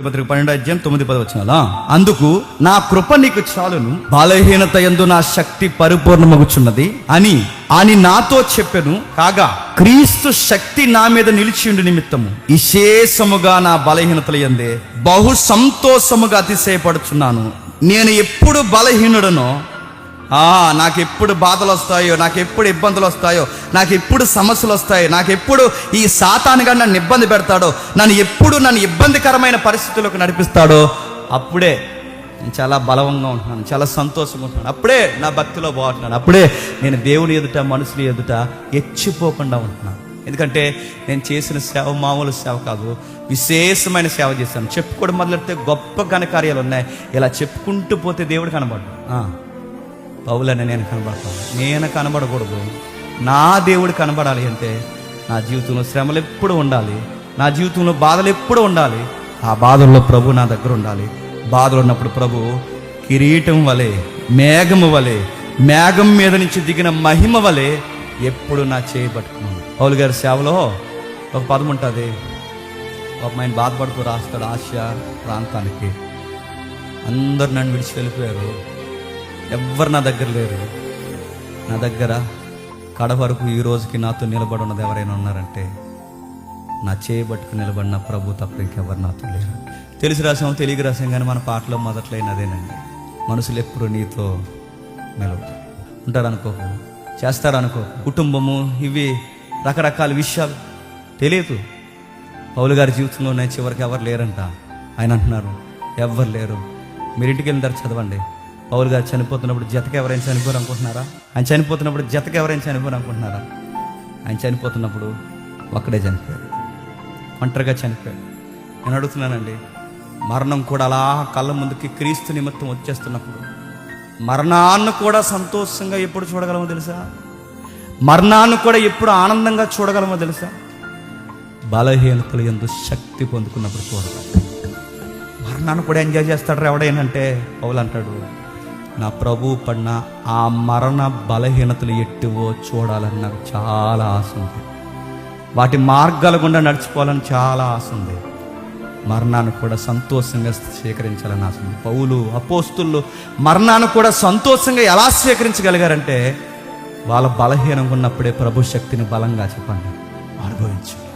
పత్రిక పన్నెండు అధ్యాయం తొమ్మిది పది వచ్చిన అందుకు నా కృప నీకు చాలును బలహీనత ఎందు నా శక్తి పరిపూర్ణమగుచున్నది అని అని నాతో చెప్పెను. కాగా క్రీస్తు శక్తి నా మీద నిలిచిండు నిమిత్తము. విశేషముగా నా బలహీనతలు ఎందే బహు సంతోషముగా అతిశయపడుచున్నాను. నేను ఎప్పుడు బలహీనుడనో నాకు ఎప్పుడు బాధలు వస్తాయో నాకు ఎప్పుడు ఇబ్బందులు వస్తాయో నాకు ఎప్పుడు సమస్యలు వస్తాయో నాకు ఎప్పుడు ఈ సాతానుగా నన్ను ఇబ్బంది పెడతాడో నన్ను ఎప్పుడు నన్ను ఇబ్బందికరమైన పరిస్థితులకు నడిపిస్తాడో అప్పుడే నేను చాలా బలవంగా ఉంటున్నాను చాలా సంతోషంగా ఉంటున్నాను. అప్పుడే నా భక్తిలో బాగుంటున్నాను. అప్పుడే నేను దేవుని ఎదుట మనుషుల ఎదుట ఎచ్చిపోకుండా ఉంటున్నాను. ఎందుకంటే నేను చేసిన సేవ మామూలు సేవ కాదు విశేషమైన సేవ చేశాను. చెప్పుకోవడం మొదలెడితే గొప్ప ఘనకార్యాలు ఉన్నాయి ఇలా చెప్పుకుంటూ పోతే దేవుడు కనబడ్డాడు పౌలని నేను కనబడతాను. నేను కనబడకూడదు. నా దేవుడు కనబడాలి అంటే నా జీవితంలో శ్రమలు ఎప్పుడు ఉండాలి? నా జీవితంలో బాధలు ఎప్పుడు ఉండాలి? ఆ బాధల్లో ప్రభు నా దగ్గర ఉండాలి. బాధలు ఉన్నప్పుడు ప్రభు కిరీటం వలె మేఘము వలె మేఘం మీద నుంచి దిగిన మహిమ వలె ఎప్పుడు నా చేయి పట్టుకున్నాను. పౌలు గారి సేవలో ఒక పదం ఉంటుంది. ఒక ఆయన బాధపడుతూ రాస్తాడు ఆసియా ప్రాంతానికి. అందరు నన్ను విడిచి వెళ్ళిపోయారు. ఎవ్వరు నా దగ్గర లేరు. నా దగ్గర కడ వరకు ఈ రోజుకి నాతో నిలబడి ఉన్నది ఎవరైనా ఉన్నారంటే నా చేయబట్టుకు నిలబడిన ప్రభు తప్ప ఇంకెవరు నాతో లేరు. తెలిసి రాసాం తెలియక రాసాం కానీ మన పాటలో మొదట్లైన అదేనండి. మనుషులు ఎప్పుడు నీతో నిలబడతారు ఉంటారనుకోకు చేస్తారనుకో కుటుంబము ఇవి రకరకాల విషయాలు. తెలియదు. పౌలు గారి జీవితంలోనే చివరికి ఎవరు లేరంట. ఆయన అంటున్నారు ఎవ్వరు లేరు. మీరు ఇంటికి వెళ్ళిన తర్వాత చదవండి. పౌలు గారు చనిపోతున్నప్పుడు జతకి ఎవరైనా చనిపోరు అనుకుంటున్నారా? ఆయన చనిపోతున్నప్పుడు జతకి ఎవరైనా చనిపోరు అనుకుంటున్నారా? ఆయన చనిపోతున్నప్పుడు ఒక్కడే చనిపోయాడు. ఒంటరిగా చనిపోయాడు. నేను అడుగుతున్నానండి మరణం కూడా అలా కళ్ళ ముందుకి క్రీస్తు నిమిత్తం వచ్చేస్తున్నప్పుడు మరణాన్ని కూడా సంతోషంగా ఎప్పుడు చూడగలమో తెలుసా? మరణాన్ని కూడా ఎప్పుడు ఆనందంగా చూడగలమో తెలుసా? బలహీనతలు ఎందు శక్తి పొందుకున్నప్పుడు చూడగలం. మరణాన్ని కూడా ఎంజాయ్ చేస్తాడు ఎవడైనంటే పౌలు అంటాడు నా ప్రభు పడిన ఆ మరణ బలహీనతలు ఎట్టివో చూడాలని నాకు చాలా ఆశ ఉంది. వాటి మార్గాల గుండా నడిచిపోవాలని చాలా ఆశ ఉంది. మరణాన్ని కూడా సంతోషంగా స్వీకరించాలని ఆశ ఉంది. పౌలు అపోస్తులు మరణాన్ని కూడా సంతోషంగా ఎలా స్వీకరించగలిగారంటే వాళ్ళ బలహీనంగా ఉన్నప్పుడే ప్రభు శక్తిని బలంగా చెప్పండి. అనుభవించారు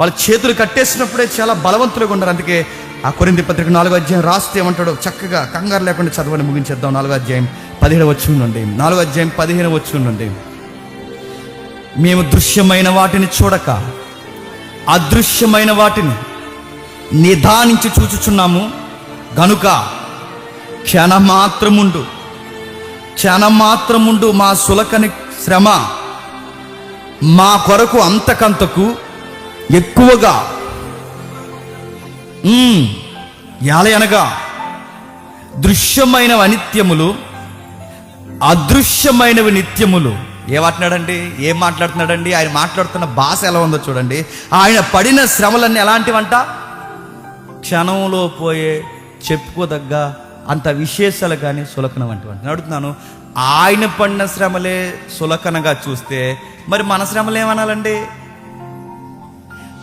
వాళ్ళ చేతులు కట్టేసినప్పుడే చాలా బలవంతులుగా ఉన్నారు. అందుకే ఆ కొరింది పత్రిక నాలుగో అధ్యాయం రాస్తే ఏమంటాడు చక్కగా కంగారు లేకుండా చదవని ముగించేద్దాం. నాలుగో అధ్యాయం పదిహేను వచ్చి నుండి. నాలుగో అధ్యాయం పదిహేను వచ్చి నుండి. మేము దృశ్యమైన వాటిని చూడక అదృశ్యమైన వాటిని నిదానించి చూచుచున్నాము. గనుక క్షణమాత్రముండు క్షణమాత్రముండు మా సులకని శ్రమ మా కొరకు అంతకంతకు ఎక్కువగా. ఉమ్, అనగా దృశ్యమైనవి అనిత్యములు అదృశ్యమైనవి నిత్యములు. ఏ మాట్లాడండి? ఏం మాట్లాడుతున్నాడండి? ఆయన మాట్లాడుతున్న భాష ఎలా ఉందో చూడండి. ఆయన పడిన శ్రమలన్నీ ఎలాంటివంట? క్షణంలో పోయే చెప్పుకోదగ్గ అంత విశేషాలు కానీ సులకన వంటి అంటే అడుగుతున్నాను ఆయన పడిన శ్రమలే సులకనగా చూస్తే మరి మన శ్రమలు ఏమనాలండి?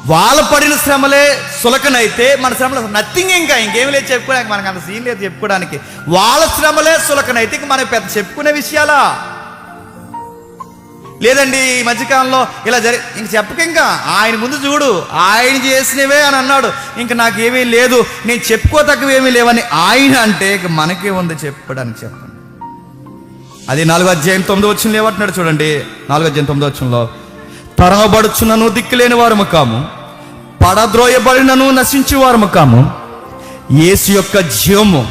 వాళ్ళ పడిన శ్రమలే సులకనైతే మన శ్రమలు నథింగ్ ఇంకా ఇంకేం లేదు చెప్పుకోవడానికి మనకు అంత సీన్ లేదు చెప్పుకోవడానికి వాళ్ళ శ్రమలే సులకనైతే ఇంక మనం పెద్ద చెప్పుకునే విషయాలా? లేదండి ఈ మధ్యకాలంలో ఇలా జరి ఇంక చెప్పక ఇంకా? ఆయన ముందు చూడు ఆయన చేసినవే అని అన్నాడు. ఇంక నాకేమీ లేదు నేను చెప్పుకోతగ్గవేమీ లేవని ఆయన అంటే ఇక మనకే ఉంది చెప్పడానికి చెప్పండి. అది నాలుగో అధ్యాయం తొమ్మిది వచ్చిన లేవంటున్నాడు చూడండి. నాలుగో అధ్యాయం తొమ్మిది వచ్చంలో తరమబడుచున్నను దిక్కులేని వారము కాము పడద్రోయబడినను నశించే వారము కాము యేసు యొక్క జీవము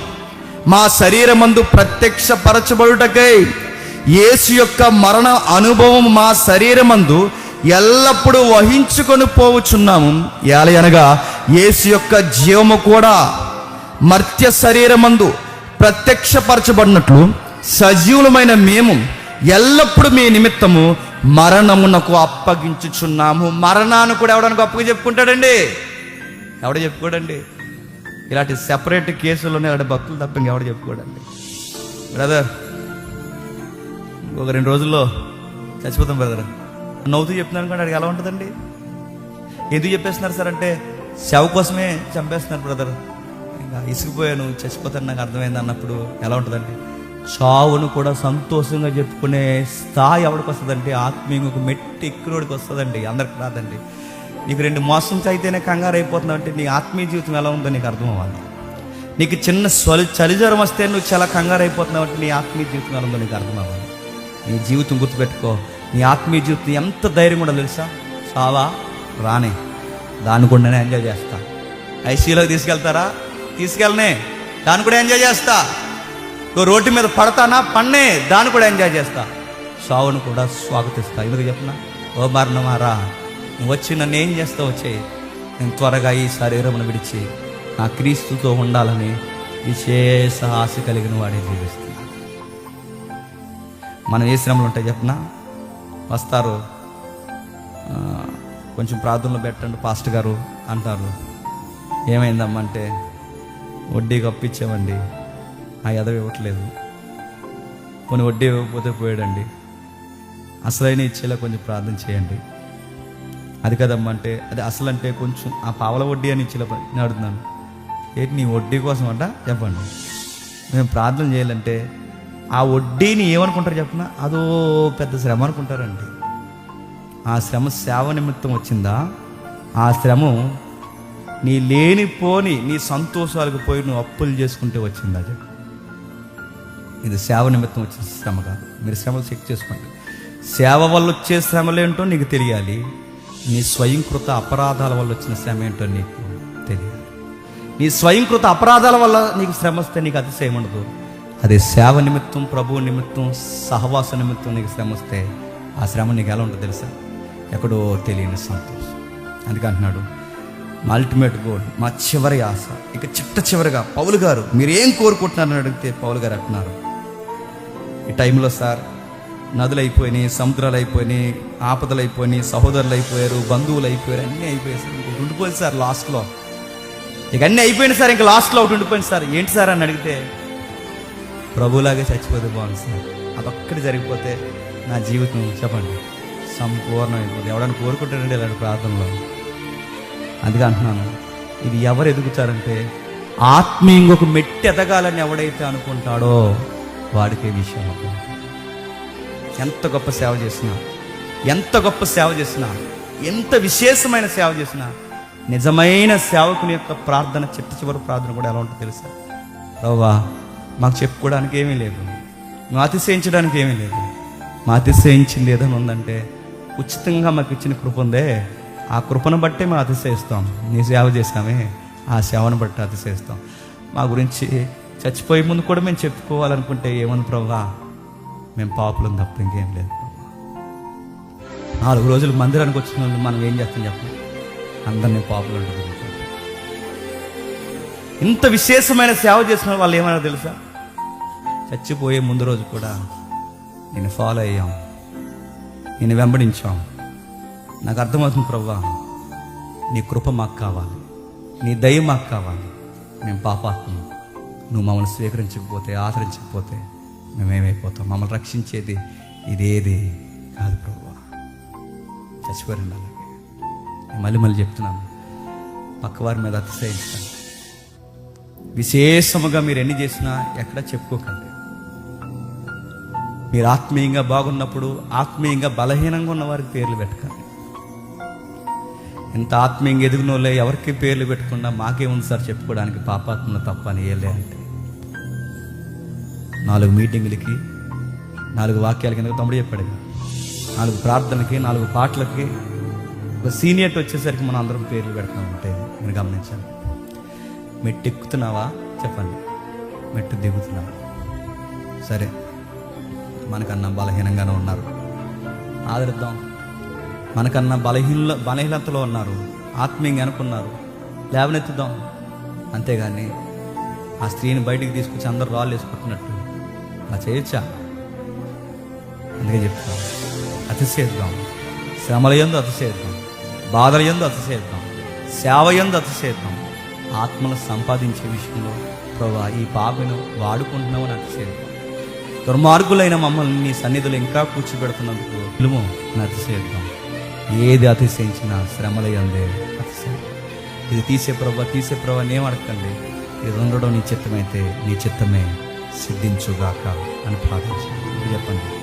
మా శరీరమందు ప్రత్యక్ష పరచబడుటకై యేసు యొక్క మరణ అనుభవం మా శరీరమందు ఎల్లప్పుడూ వహించుకొని పోవుచున్నాము. ఏలయనగా యేసు యొక్క జీవము కూడా మర్త్య శరీరమందు ప్రత్యక్షపరచబడినట్లు సజీవులమైన మేము ఎల్లప్పుడూ మీ నిమిత్తము మరణమునకు అప్పగించుచున్నాము. మరణాన్ని కూడా ఎవడానికి అప్పగా చెప్పుకుంటాడండి? ఎవడ చెప్పుకోడండి? ఇలాంటి సెపరేట్ కేసులోనే ఎవడ భక్తులు తప్ప ఇంకెవడ చెప్పుకోడండి. బ్రదర్ ఒక రెండు రోజుల్లో చచ్చిపోతాం బ్రదర్ నవ్వుతూ చెప్తున్నాను కానీ అడిగి ఎలా ఉంటుందండి? ఎందుకు చెప్పేస్తున్నారు సార్ అంటే శవ కోసమే చంపేస్తున్నారు బ్రదర్ ఇంకా ఇసుకుపోయాను చచ్చిపోతాను నాకు అర్థమైంది అన్నప్పుడు ఎలా ఉంటుందండి? చావును కూడా సంతోషంగా చెప్పుకునే స్థాయి ఎవరికి వస్తుందంటే ఆత్మీయంగా మెట్టి ఎక్కినోడికి వస్తుందండి. అందరికి రాదండి. నీకు రెండు మోసం అయితేనే కంగారు అయిపోతున్నావు అంటే నీ ఆత్మీయ జీవితం ఎలా ఉందో నీకు అర్థం అవ్వాలి. నీకు చిన్న స్వలి చలిజ్వరం వస్తే నువ్వు చాలా కంగారు అయిపోతున్నావు అంటే నీ ఆత్మీయ జీవితం ఎలా ఉందో నీకు అర్థం అవ్వాలి. నీ జీవితం గుర్తుపెట్టుకో. నీ ఆత్మీయ జీవితం ఎంత ధైర్యం కూడా తెలుసా? చావా రానే. దాన్ని కూడా నేను ఎంజాయ్ చేస్తా. ఐసీలోకి తీసుకెళ్తారా? తీసుకెళ్ళనే. దాన్ని కూడా ఎంజాయ్ చేస్తా. రోడ్డు మీద పడతానా? పన్నే. దాన్ని కూడా ఎంజాయ్ చేస్తా. సావును కూడా స్వాగతిస్తా. ఎందుకు చెప్పనా? ఓ మరణమారా నువ్వు వచ్చి నన్ను ఏం చేస్తావు వచ్చే నేను త్వరగా ఈ శరీరమును విడిచి నా క్రీస్తుతో ఉండాలని విశేష ఆశ కలిగిన వాడే జీవిస్తున్నా. మనం ఏ శ్రమలు ఉంటాయి చెప్పనా? వస్తారు. కొంచెం ప్రార్థనలు పెట్టండి పాస్ట్ గారు అంటారు. ఏమైందమ్మా అంటే వడ్డీకి ఆ ఎదవ ఇవ్వట్లేదు. కొన్ని వడ్డీ ఇవ్వకపోతే పోయాడండి. అసలైన ఇచ్చేలా కొంచెం ప్రార్థన చేయండి. అది కదమ్మా అంటే అది అసలు అంటే కొంచెం ఆ పావల వడ్డీ అని ఇచ్చేలా నేను అడుగుతున్నాను. ఏంటి నీ వడ్డీ కోసం అంట? చెప్పండి. మేము ప్రార్థన చేయాలంటే ఆ వడ్డీని ఏమనుకుంటారు చెప్పిన? అదో పెద్ద శ్రమ అనుకుంటారండి. ఆ శ్రమ సేవ నిమిత్తం వచ్చిందా? ఆ శ్రమ నీ లేనిపోని నీ సంతోషాలకు పోయి నువ్వు అప్పులు చేసుకుంటే వచ్చిందా? చెప్పు ఇది సేవ నిమిత్తం వచ్చిన శ్రమ కాదు. మీరు శ్రమలు చెక్ చేసుకోండి. సేవ వల్ల వచ్చే శ్రమలేంటో నీకు తెలియాలి. నీ స్వయంకృత అపరాధాల వల్ల వచ్చిన శ్రమ ఏంటో నీకు తెలియాలి. నీ స్వయంకృత అపరాధాల వల్ల నీకు శ్రమ వస్తే నీకు అతిశయం ఉండదు. అదే సేవ నిమిత్తం ప్రభువు నిమిత్తం సహవాస నిమిత్తం నీకు శ్రమ వస్తే ఆ శ్రమ నీకు ఎలా ఉంటుంది తెలుసా? ఎక్కడో తెలియని సంతోషం. అందుకే అంటున్నాడు మా అల్టిమేట్ గోల్ మా చివరి ఆశ. ఇక చిట్ట చివరిగా పౌలు గారు మీరు ఏం కోరుకుంటున్నారని అడిగితే పౌలు గారు అంటున్నారు ఈ టైంలో సార్ నదులు అయిపోయినాయి సముద్రాలు అయిపోయినాయి ఆపదలు అయిపోయినాయి సహోదరులు అయిపోయారు బంధువులు అయిపోయారు అన్నీ అయిపోయాయి సార్. ఇంకొకటి ఉండిపోయింది సార్ లాస్ట్లో. ఇక అన్నీ అయిపోయినాయి సార్ ఇంకా లాస్ట్లో ఒకటి ఉండిపోయింది సార్. ఏంటి సార్ అని అడిగితే ప్రభులాగే చచ్చిపోతే బాగుంది సార్. అదొక్కటి జరిగిపోతే నా జీవితం చెప్పండి సంపూర్ణం అయిపోతుంది ఎవడని కోరుకుంటానండి ఇలాంటి ప్రార్థనలో. అందుకే అంటున్నాను ఇది ఎవరు ఎదుగుతారంటే ఆత్మీయంగా ఒక మెట్టి ఎదగాలని ఎవడైతే అనుకుంటాడో వాడికే విషయం. ఎంత గొప్ప సేవ చేసినా ఎంత గొప్ప సేవ చేసినా ఎంత విశేషమైన సేవ చేసినా నిజమైన సేవకుని యొక్క ప్రార్థన చిట్ట చివరి ప్రార్థన కూడా ఎలా ఉంటుందో తెలుసా? రవ్వా మాకు చెప్పుకోవడానికి ఏమీ లేదు. నువ్వు అతిశయించడానికి ఏమీ లేదు. మా అతిశయించింది ఏదని ఉందంటే ఉచితంగా మాకు ఇచ్చిన కృప ఉందే. ఆ కృపను బట్టే మేము అతిశయిస్తాం. నీ సేవ చేసామే ఆ సేవను బట్టి అతిశయిస్తాం. మా గురించి చచ్చిపోయే ముందు కూడా మేము చెప్పుకోవాలనుకుంటే ఏమని ప్రభా మేము పాపులం తప్ప ఇంకేం లేదు. నాలుగు రోజులు మందిరానికి వచ్చిన వాళ్ళు మనం ఏం చేస్తాం చెప్పండి అందరినీ పాపులు ఉంటుంది ఇంత విశేషమైన సేవ చేసిన వాళ్ళు ఏమన్నా తెలుసా? చచ్చిపోయే ముందు రోజు కూడా నేను ఫాలో అయ్యాం. నేను వెంబడించాం. నాకు అర్థమవుతుంది ప్రవ్వా నీ కృప మాకు కావాలి. నీ దయ మాకు కావాలి. మేము పాపాత్మ నువ్వు మమ్మల్ని స్వీకరించకపోతే ఆదరించకపోతే మేమేమైపోతాం. మమ్మల్ని రక్షించేది ఇదేది కాదు ప్రభు. చచ్చిపోరండి అలాగే. మళ్ళీ మళ్ళీ చెప్తున్నాను. పక్కవారి మీద అతిశయించండి విశేషముగా మీరు ఎన్ని చేసినా ఎక్కడ చెప్పుకోకండి. మీరు ఆత్మీయంగా బాగున్నప్పుడు ఆత్మీయంగా బలహీనంగా ఉన్న వారికి పేర్లు పెట్టకండి. ఇంత ఆత్మీయంగా ఎదిగిన ఎవరికి పేర్లు పెట్టకుండా మాకేముంది సార్ చెప్పుకోవడానికి? పాపాత్మ తప్ప అని ఏలే అంటే. నాలుగు మీటింగులకి నాలుగు వాక్యాల కింద తమ్ముడు చెప్పాడు నాలుగు ప్రార్థనలకి నాలుగు పాటలకి ఒక సీనియర్ వచ్చేసరికి మనం అందరం పేర్లు పెడతాం. ఉంటే మీరు గమనించాలి. మెట్టు ఎక్కుతున్నావా చెప్పండి. మెట్టు దిగుతున్నావా? సరే. మనకన్నా బలహీనంగానే ఉన్నారు. ఆదరిద్దాం. మనకన్నా బలహీన బలహీనతలో ఉన్నారు. ఆత్మీయంగా అనుకున్నారు. లేవనెత్తుదాం. అంతేగాని ఆ స్త్రీని బయటికి తీసుకొచ్చి అందరూ రాళ్ళు వేసుకుంటున్నట్టు అలా చేయొచ్చా అందుకే చెప్తాం అతిశయిద్దాం శ్రమల ఎందు అతిశేద్దాం బాధల ఎందు అతిశయిద్దాం సేవ ఎందు అతిశయిద్దాం ఆత్మను సంపాదించే విషయంలో ప్రభా ఈ పాపను వాడుకుంటున్నామని అతిశయిద్దాం దుర్మార్గులైన మమ్మల్ని నీ సన్నిధిలో ఇంకా కూర్చోబెడుతున్నందుకు విలుము అని అతిశయిద్దాం ఏది అతిశయించినా శ్రమల ఎందే అతిశయం. ఇది తీసే ప్రభా తీసే ప్రభా అని అడగండి ఇది ఉండడం నీ చిత్తమైతే నీ చిత్తమే. సిద్ధించుగాక అని ప్రార్థించండి చెప్పండి